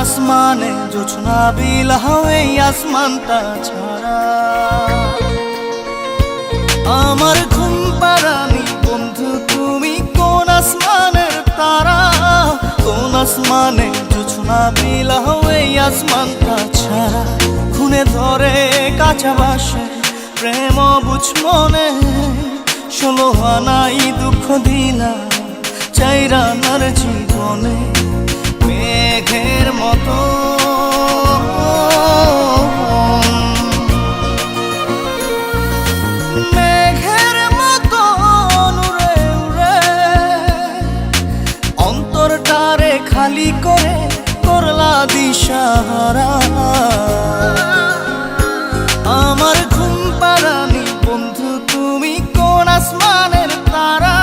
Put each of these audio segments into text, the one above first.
আসমানে জোছনা বিলাও এই আসমানটা ছাড়া। আমার ঘুম পারানি বন্ধু, তুমি কোন আসমানের তারা? কোন আসমানে জোছনা বিলাও এই আসমানটা ছাড়া? খুনে ধরে কাঁচা বাসে, প্রেম বুঝ মনে। ষোলো আনাই দুঃখ দিলা চাইরা নার জীবনে খালি করে করলা দিশাহারা। আমার ঘুম পারানি বন্ধু, তুমি কোন আসমানের তারা?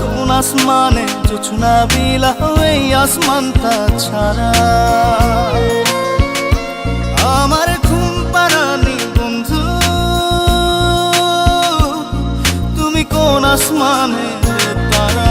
কোন আসমানে জোছনা বিলা এই আসমানটা ছাড়া। আমার ঘুম পারানি বন্ধু, তুমি কোন আসমানের তারা?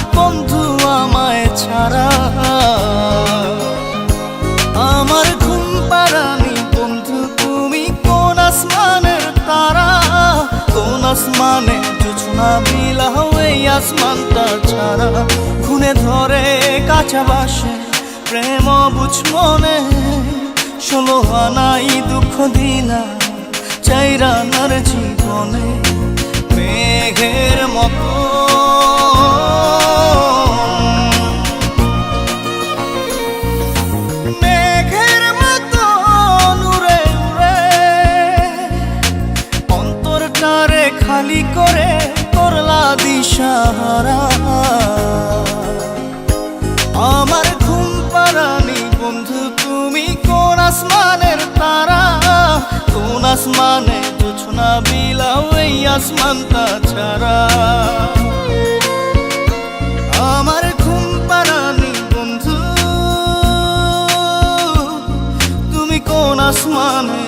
আসমানের তারা, কোন আসমানে জোছনা বিলাও এই আসমানটা ছাড়া। খুনে ধরে কাঁচা বাসে প্রেম বুঝ মনে, ষোলো আনাই দুঃখ দিনা চাইরা নার জীবনে মেঘের আমার ঘুম পারানি বন্ধু, তুমি কোন আসমানের তারা? কোন আসমানে তুছ না বিলাও এই আসমানটা ছাড়া। আমার ঘুম পারানি বন্ধু, তুমি কোন আসমানে